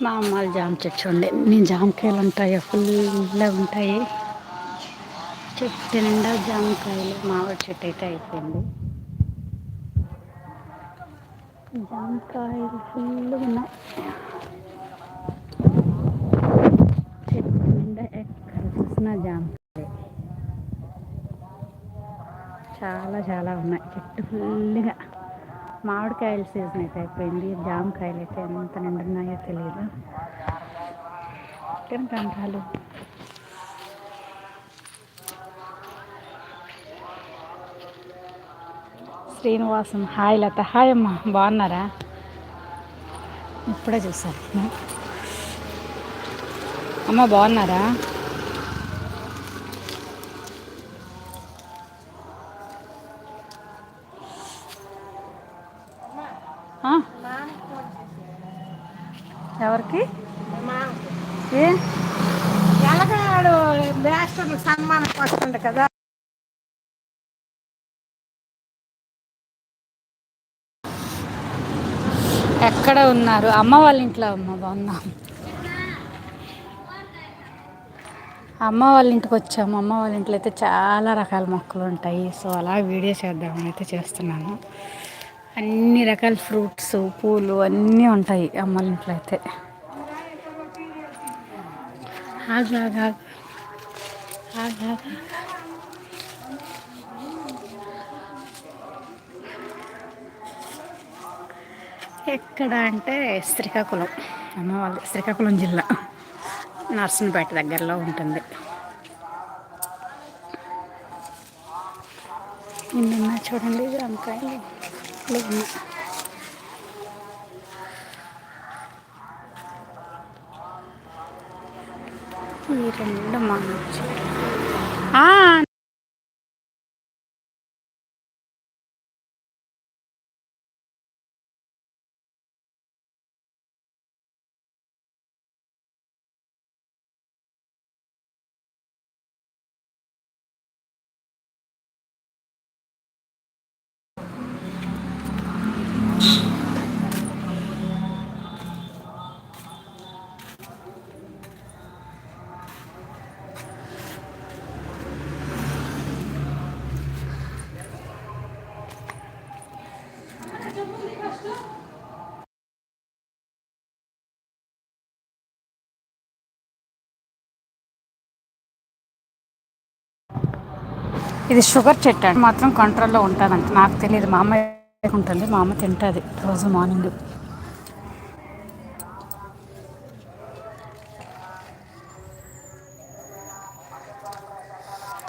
మా అమ్మాలు జామ చెట్టు ఉండే. నేను జామకాయలు ఉంటాయి? ఫుల్గా ఉంటాయి. చెట్టు నిండా జామకాయలు. మామిడి చెట్టు అయితే అయిపోయింది. జామకాయలు ఫుల్గా ఉన్నాయి. చెట్టు నిండా ఎక్కడ చూసినా జామకాయలు. చాలా చాలా ఉన్నాయి. చెట్టు ఫుల్గా మామిడికాయల సీజన్ అయితే అయిపోయింది. జామకాయలు అయితే ఎంత నిండున్నాయో తెలియదు తినకంటాలు శ్రీనివాసం. హాయ్ లత. హాయ్ అమ్మ. బాగున్నారా? ఇప్పుడే చూసాను. అమ్మ బాగున్నారా? ఎవరికి? ఏ? ఎలగాడు బ్యాస్టర్ సన్మానం వస్తుంది కదా? ఎక్కడ ఉన్నారు? అమ్మ వాళ్ళ ఇంట్లో అమ్మ బాగున్నాం. అమ్మ వాళ్ళ ఇంటికి వచ్చాము. అమ్మ వాళ్ళ ఇంట్లో అయితే చాలా రకాల మొక్కలు ఉంటాయి. సో అలా వీడియో చేద్దామని అయితే చేస్తున్నాను. అన్ని రకాల ఫ్రూట్స్ పూలు అన్నీ ఉంటాయి అమ్మ వాళ్ళ ఇంట్లో అయితే. ఆగు, ఆగు, ఎక్కడ అంటే శ్రీకాకుళం. అమ్మ వాళ్ళ శ్రీకాకుళం జిల్లా. నర్సంపేట దగ్గరలో ఉంటుంది. నిన్న చూడండి ఇది వంకాయలు ఇట్లా ఉన్నాయి. ఈ రెండు మా చెట్లు. ఇది షుగర్ చెట్టు మాత్రం కంట్రోల్లో ఉంటుందంట. నాకు తెలియదు. మా అమ్మ ఉంటుంది మా అమ్మ తింటుంది రోజు మార్నింగ్.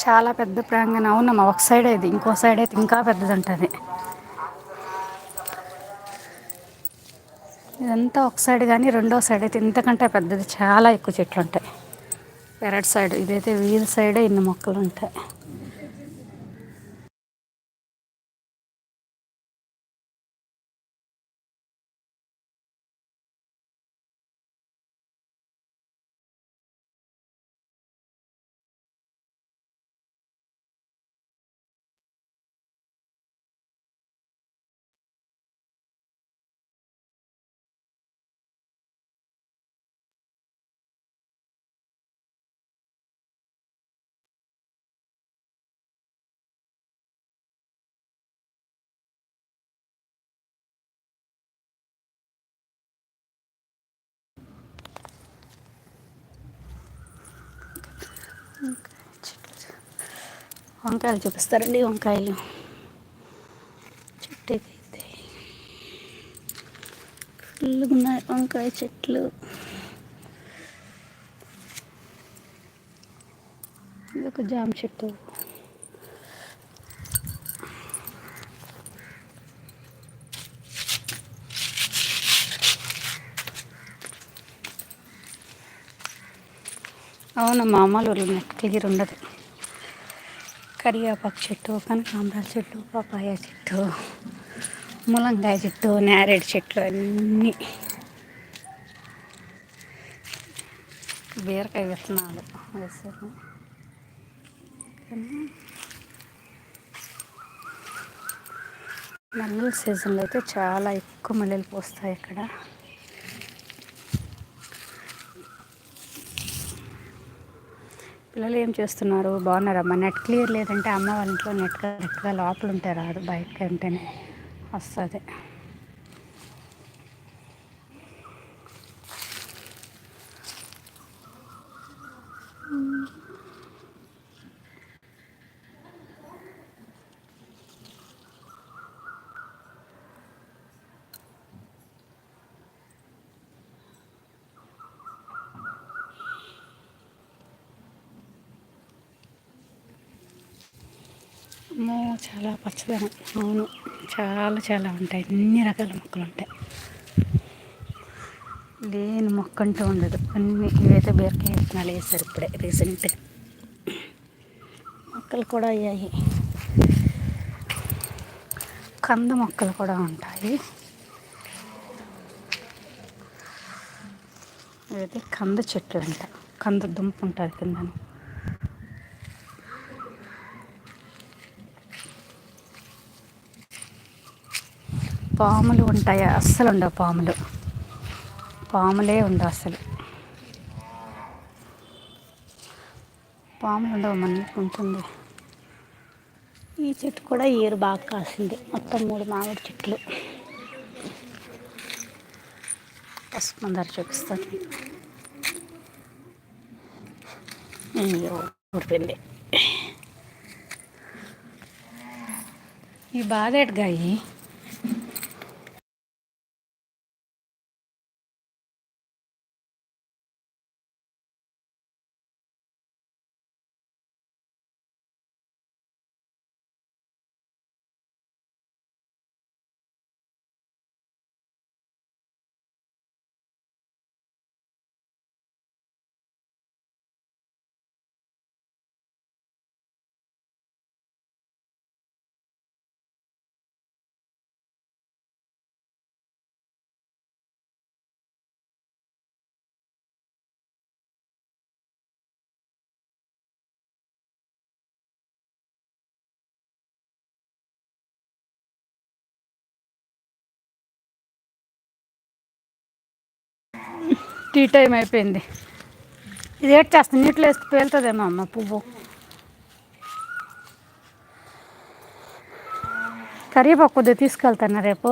చాలా పెద్ద ప్రాంగణం. అవునమ్మా ఒక సైడ్ ఇది. ఇంకో సైడ్ అయితే ఇంకా పెద్దది ఉంటుంది ఇదంతా ఒక సైడ్ కానీ రెండో సైడ్ అయితే ఇంతకంటే పెద్దది. చాలా ఎక్కువ చెట్లు ఉంటాయి. పెరట్ సైడ్ ఇదైతే వీధి సైడే ఇన్ని మొక్కలు ఉంటాయి. వంకాయలు చూపిస్తారండి వంకాయలు. చెట్టు అయితే ఫుల్గా ఉన్నాయి వంకాయ చెట్లు. ఇది ఒక జామ చెట్టు. అవును మా అమ్మలు నెట్ క్లియర్ ఉండదు. కరివేపాకు చెట్టు కనకాంబరాల చెట్టు పపాయ చెట్టు ములంకాయ చెట్టు నేరేడు చెట్లు అన్నీ. బీరకాయ విత్తనాలు వేసారు మల్లెల సీజన్లో అయితే చాలా ఎక్కువ మల్లెలు పోస్తాయి ఇక్కడ పిల్లలు ఏం చేస్తున్నారు? బాగున్నారమ్మా నెట్ క్లియర్ లేదంటే అమ్మ వాళ్ళ ఇంట్లో నెట్ కరెక్ట్గా లోపల ఉంటే రాదు బయటకి ఉంటేనే వస్తుంది. అమ్మో చాలా పచ్చదనం. అవును చాలా చాలా ఉంటాయి. అన్ని రకాల మొక్కలు ఉంటాయి. లేని మొక్క అంటూ ఉండదు. అన్ని ఇవైతే బీరకాయ విత్తనాలు వేసారు ఇప్పుడే రీసెంట్. మొక్కలు కూడా అయ్యాయి. కంద మొక్కలు కూడా ఉంటాయి. అయితే కంద చెట్లు అంట. కంద దుంప ఉంటుంది కిందను పాములు ఉంటాయి? అస్సలు ఉండవు పాములు. పాములే ఉండవు అసలు పాములు ఉండవు మనకి ఉంటుంది. ఈ చెట్టు కూడా ఏరు బాగా కాసింది. మొత్తం మూడు మామిడి చెట్లు. పసుపు మందార చూపిస్తాను. అయ్యో ఈ బాదేటగాయి టీ టైం అయిపోయింది. ఇది ఏట్ చేస్తుంది నీటిలో వేస్తే పేలుతుందేమో అమ్మ పువ్వు. కరివేపాకు కొద్దిగా తీసుకెళ్తాను రేపు.